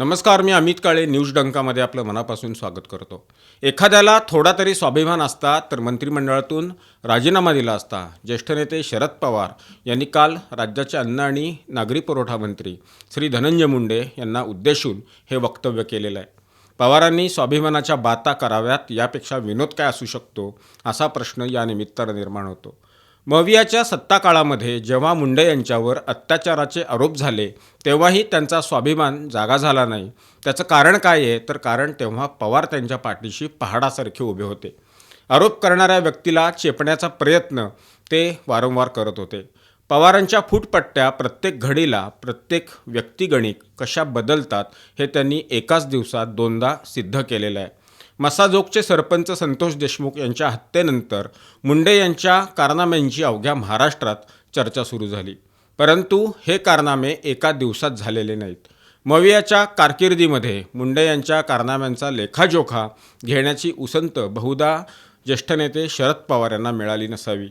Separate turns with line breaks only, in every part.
नमस्कार मी अमित काळे न्यूज डंकामध्ये आपलं मनापासून स्वागत करतो. एखाद्याला थोडा तरी स्वाभिमान असता तर मंत्रिमंडळातून राजीनामा दिला असता ज्येष्ठ नेते शरद पवार यांनी काल राज्याचे अन्न आणि नागरी पुरवठा मंत्री श्री धनंजय मुंडे यांना उद्देशून हे वक्तव्य केलेलं आहे. पवारांनी स्वाभिमानाच्या बाता कराव्यात यापेक्षा विनोद काय असू शकतो असा प्रश्न या निमित्तानं निर्माण होतो. मवियाच्या सत्ता काळामध्ये जेव्हा मुंडे यांच्यावर अत्याचाराचे आरोप झाले तेव्हाही त्यांचा स्वाभिमान जागा झाला नाही. त्याचं कारण काय आहे? तर कारण तेव्हा पवार त्यांच्या पाठीशी पहाडासारखे उभे होते. आरोप करणाऱ्या व्यक्तीला चेपण्याचा प्रयत्न ते वारंवार करत होते. पवारांच्या फूटपट्ट्या प्रत्येक घडीला प्रत्येक व्यक्तिगणिक कशा बदलतात हे त्यांनी एकाच दिवसात दोनदा सिद्ध केलेलं आहे. मसाजोगचे सरपंच संतोष देशमुख यांच्या हत्येनंतर मुंडे यांच्या कारनाम्यांची अवघ्या महाराष्ट्रात चर्चा सुरू झाली. परंतु हे कारनामे एका दिवसात झालेले नाहीत. मवियाच्या कारकिर्दीमध्ये मुंडे यांच्या कारनाम्यांचा लेखाजोखा घेण्याची उसंत बहुधा ज्येष्ठ नेते शरद पवार यांना मिळाली नसावी.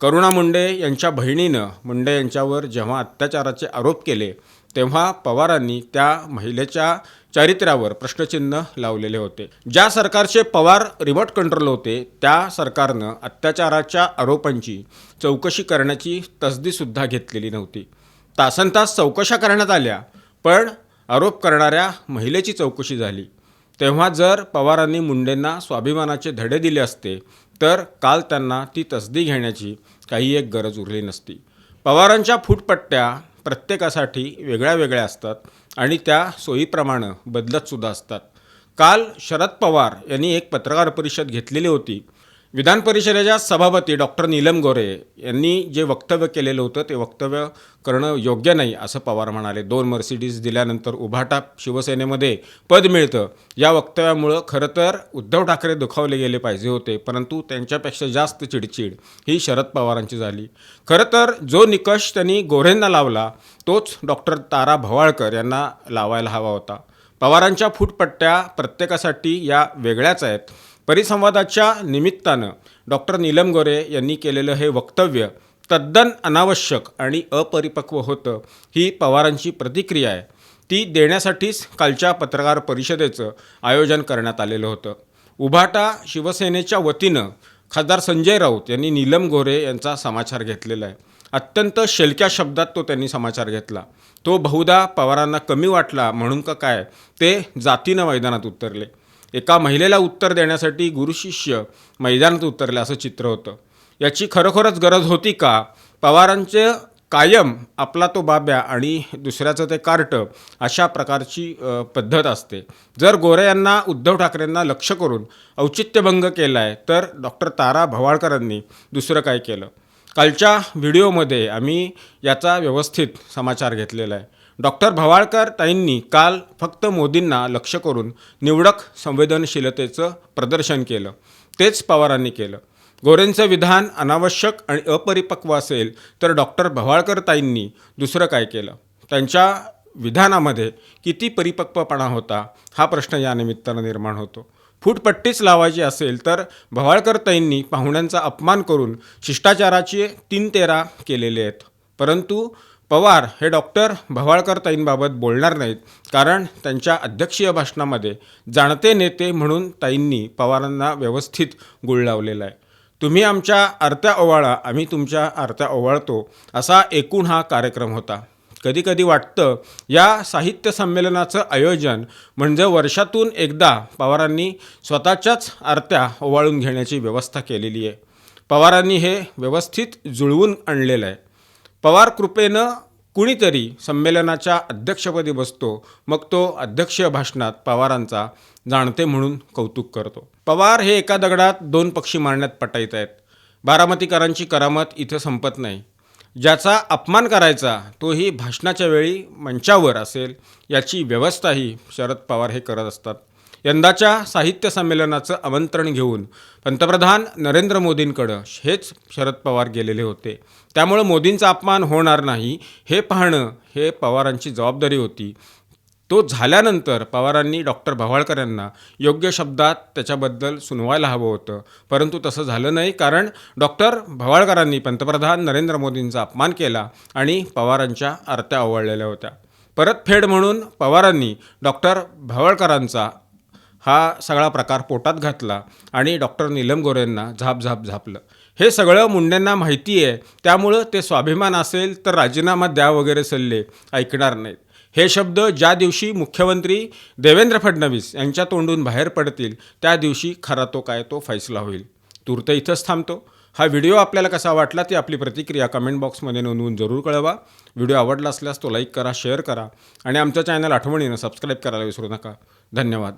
करुणा मुंडे यांच्या बहिणीनं मुंडे यांच्यावर जेव्हा अत्याचाराचे आरोप केले तेव्हा पवारांनी त्या महिलेच्या चारित्र्यावर प्रश्नचिन्ह लावलेले होते. ज्या सरकारचे पवार रिमोट कंट्रोल होते त्या सरकारनं अत्याचाराच्या आरोपांची चौकशी करण्याची तसदीसुद्धा घेतलेली नव्हती. तासन तास चौकशा करण्यात आल्या पण आरोप करणाऱ्या महिलेची चौकशी झाली. तेव्हा जर पवारांनी मुंडेंना स्वाभिमानाचे धडे दिले असते तर काल त्यांना ती तसदी घेण्याची काही एक गरज उरली नसती. पवारांच्या फूटपट्ट्या प्रत्येकासाठी वेगळ्या वेगळ्या असतात. आणि त्या सोयीप्रमाणे बदलतसुद्धा असतात. काल शरद पवार यांनी एक पत्रकार परिषद घेतलेली होती. विधान परिषदेच्या सभापती डॉक्टर नीलम गोरे यांनी जे वक्तव्य केलेलं होतं ते वक्तव्य करणं योग्य नाही असं पवार म्हणाले. दोन मर्सिडीज दिल्यानंतर उभाटा शिवसेनेमध्ये पद मिळतं. या वक्तव्यामुळं खरं तर उद्धव ठाकरे दुखावले गेले पाहिजे होते परंतु त्यांच्यापेक्षा जास्त चिडचिड ही शरद पवारांची झाली. खरं तर जो निकष त्यांनी गोरेंना लावला तोच डॉक्टर तारा भवाळकर यांना लावायला हवा होता. पवारांच्या फूटपट्ट्या प्रत्येकासाठी या वेगळ्याच आहेत. परिसंवादाच्या निमित्तानं डॉक्टर नीलम गोरे यांनी केलेलं हे वक्तव्य तद्दन अनावश्यक आणि अपरिपक्व होतं ही पवारांची प्रतिक्रिया आहे. ती देण्यासाठीच कालच्या पत्रकार परिषदेचं आयोजन करण्यात आलेलं होतं. उभाटा शिवसेनेच्या वतीनं खासदार संजय राऊत यांनी नीलम गोरे यांचा समाचार घेतलेला आहे. अत्यंत शेलक्या शब्दात तो त्यांनी समाचार घेतला. तो बहुधा पवारांना कमी वाटला म्हणून का काय ते जातीनं मैदानात उतरले. एका महिलेला उत्तर देण्यासाठी गुरुशिष्य मैदानात उतरले असं चित्र होतं. याची खरोखरच गरज होती का? पवारांचे कायम आपला तो बाब्या आणि दुसऱ्याचं ते कार्ट अशा प्रकारची पद्धत असते. जर गोरे यांना उद्धव ठाकरेंना लक्ष करून औचित्यभंग केला आहे तर डॉक्टर तारा भवाळकरांनी दुसरं काय केलं? कालच्या व्हिडिओमध्ये आम्ही याचा व्यवस्थित समाचार घेतलेला आहे. डॉक्टर भवाळकर ताईंनी काल फक्त मोदींना लक्ष करून निवडक संवेदनशीलतेचं प्रदर्शन केलं. तेच पवारांनी केलं. गोरेंचं विधान अनावश्यक आणि अपरिपक्व असेल तर डॉक्टर भवाळकर ताईंनी दुसरं काय केलं? त्यांच्या विधानामध्ये किती परिपक्वपणा होता? हा प्रश्न या निमित्तानं निर्माण होतो. फूटपट्टीच लावायची असेल तर भवाळकर ताईंनी पाहुण्यांचा अपमान करून शिष्टाचाराचे तीन तेरा केलेले आहेत. परंतु पवार हे डॉक्टर भवाळकर ताईंबाबत बोलणार नाहीत कारण त्यांच्या अध्यक्षीय भाषणामध्ये जाणते नेते म्हणून ताईंनी पवारांना व्यवस्थित गुळ लावलेला आहे. तुम्ही आमच्या आरत्या ओवाळा आम्ही तुमच्या आरत्या ओवाळतो असा एकूण हा कार्यक्रम होता. कधीकधी वाटतं या साहित्य संमेलनाचं आयोजन म्हणजे वर्षातून एकदा पवारांनी स्वतःच्याच आरत्या ओवाळून घेण्याची व्यवस्था केलेली आहे. पवारांनी हे व्यवस्थित जुळवून आणलेलं आहे. पवार कृपेनं कुणीतरी संमेलनाच्या अध्यक्षपदी बसतो मग तो अध्यक्षीय भाषणात पवारांचा जाणते म्हणून कौतुक करतो. पवार हे एका दगडात दोन पक्षी मारण्यात पटायत आहेत. बारामतीकरांची करामत इथं संपत नाही. ज्याचा अपमान करायचा तोही भाषणाच्या वेळी मंचावर असेल याची व्यवस्थाही शरद पवार हे करत असतात. यंदाच्या साहित्य संमेलनाचं आमंत्रण घेऊन पंतप्रधान नरेंद्र मोदींकडं हेच शरद पवार गेलेले होते. त्यामुळं मोदींचा अपमान होणार नाही हे पाहणं हे पवारांची जबाबदारी होती. तो झाल्यानंतर पवारांनी डॉक्टर भवाळकर यांना योग्य शब्दात त्याच्याबद्दल सुनवायला हवं होतं. परंतु तसं झालं नाही कारण डॉक्टर भवाळकरांनी पंतप्रधान नरेंद्र मोदींचा अपमान केला आणि पवारांच्या आरत्या ओवाळलेल्या होत्या. परतफेड म्हणून पवारांनी डॉक्टर भवळकरांचा हा सगळा प्रकार पोटात घातला आणि डॉक्टर नीलम गोरेंना झाप झाप झापलं. हे सगळं मुंडेंना माहिती आहे त्यामुळं ते स्वाभिमान असेल तर राजीनामा द्या वगैरे सल्ले ऐकणार नाहीत. हे शब्द ज्या दिवशी मुख्यमंत्री देवेंद्र फडणवीस यांच्या तोंडून बाहेर पडतील त्या दिवशी खरा तो काय तो फैसला होईल. तूर्त इथंच थांबतो. हा व्हिडिओ आपल्याला कसा वाटला ती आपली प्रतिक्रिया कमेंट बॉक्समध्ये नोंदवून जरूर कळवा. व्हिडिओ आवडला असल्यास तो लाईक करा शेअर करा आणि आमच्या चॅनल आठवणीनं सबस्क्राईब करायला विसरू नका. धन्यवाद.